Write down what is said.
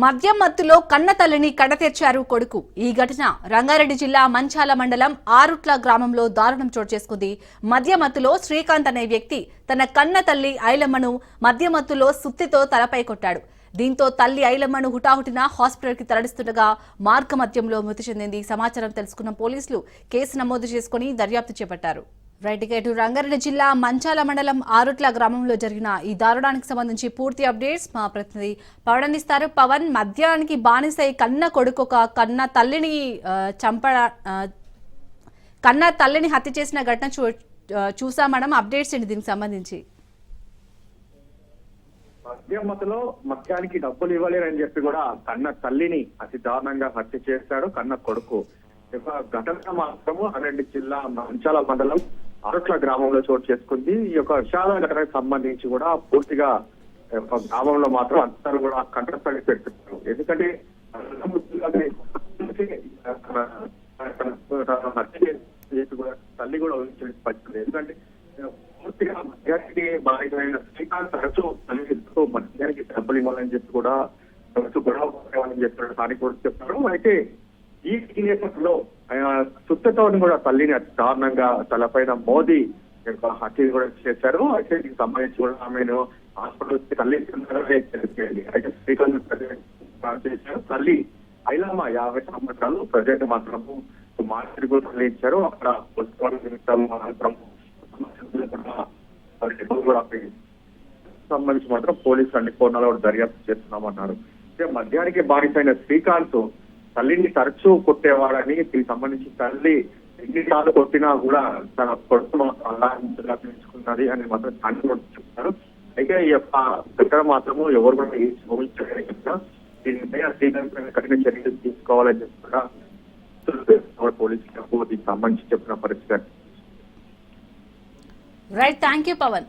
మద్యం మత్తులో కన్న తల్లిని కడతెర్చారు కొడుకు. ఈ ఘటన రంగారెడ్డి జిల్లా మంచాల మండలం ఆరుట్ల గ్రామంలో దారుణం చోటు చేసుకుంది. మద్యమత్తులో శ్రీకాంత్ అనే వ్యక్తి తన కన్న తల్లి ఐలమ్మను మద్యమత్తులో సుత్తితో తలపై కొట్టాడు. దీంతో తల్లి ఐలమ్మను హుటాహుటిన హాస్పిటల్కి తరలిస్తుండగా మార్గ మధ్యంలో మృతి చెందింది. సమాచారం తెలుసుకున్న పోలీసులు కేసు నమోదు చేసుకుని దర్యాప్తు చేపట్టారు. రైట్ రంగారెడ్డి జిల్లా మంచాల మండలం ఆరుట్ల గ్రామంలో జరిగిన ఈ దారుణానికి సంబంధించి పూర్తి అప్డేట్స్ మా ప్రతినిధి పవన్ అందిస్తారు. పవన్ మద్యానికి బానిసై కన్న కొడుకు ఒక కన్న తల్లిని చంప కన్న తల్లిని హత్య చేసిన ఘటన చూ ఆ, అప్డేట్స్ ఏంటి దీనికి సంబంధించి? మధ్యమతలో మద్యానికి డబ్బులు ఇవ్వలేరని చెప్పి కూడా కన్న తల్లిని అతి దారుణంగా హత్య చేశాడు కన్న కొడుకు. ఘటన మాత్రము అరెడ్డి జిల్లా మంచాల మండలం అరట్ల గ్రామంలో చోటు చేసుకుంది. ఈ యొక్క విషాద ఘటనకు సంబంధించి కూడా పూర్తిగా గ్రామంలో మాత్రం అందరూ కూడా కంటస్థడి పెడుతున్నారు ఎందుకంటే కూడా తల్లి కూడా ఊహించడానికి ఎందుకంటే పూర్తిగా మధ్యానికి బాధితమైన శ్రీకాంత్ తరచూ తల్లితో మధ్యానికి డబ్బులు ఇవ్వాలని చెప్పి కూడా తరచూ గొడవ చెప్పారు స్థానికులు చెప్పారు. అయితే ఈ ఈ నేపథ్యంలో ఆయన కూడా తల్లిని అతి దారుణంగా తలపైన మోదీ యొక్క హత్య కూడా చేశారు. అయితే దీనికి సంబంధించి కూడా ఆమెను హాస్పిటల్ తల్లి తెలిపింది అయితే శ్రీకాంత్ చేశారు. తల్లి ఐలమ్మ యాభై సంవత్సరాలు ప్రజెంట్ మాత్రము మార్చి కూడా తరలించారు అక్కడ సంబంధించి మాత్రం పోలీసులు అన్ని కోణాలు కూడా దర్యాప్తు చేస్తున్నామన్నారు. అయితే మద్యానికి బానిసైన శ్రీకాంత్ తల్లిని తరచూ కొట్టేవాడని దీనికి సంబంధించి తల్లి ఎన్నిసార్లు కొట్టినా కూడా తన కొడుకు మాత్రం అల్లాహించగా పెంచుకున్నది అని మాత్రం స్థానికులు చెప్తారు. అయితే ఈ యొక్క దగ్గర మాత్రము ఎవరు కూడా ఈ దీనిపై ఆ కఠిన చర్యలు తీసుకోవాలని చెప్పి కూడా పోలీసులకు దీనికి సంబంధించి చెప్పిన పరిస్థితి. Right thank you Pawan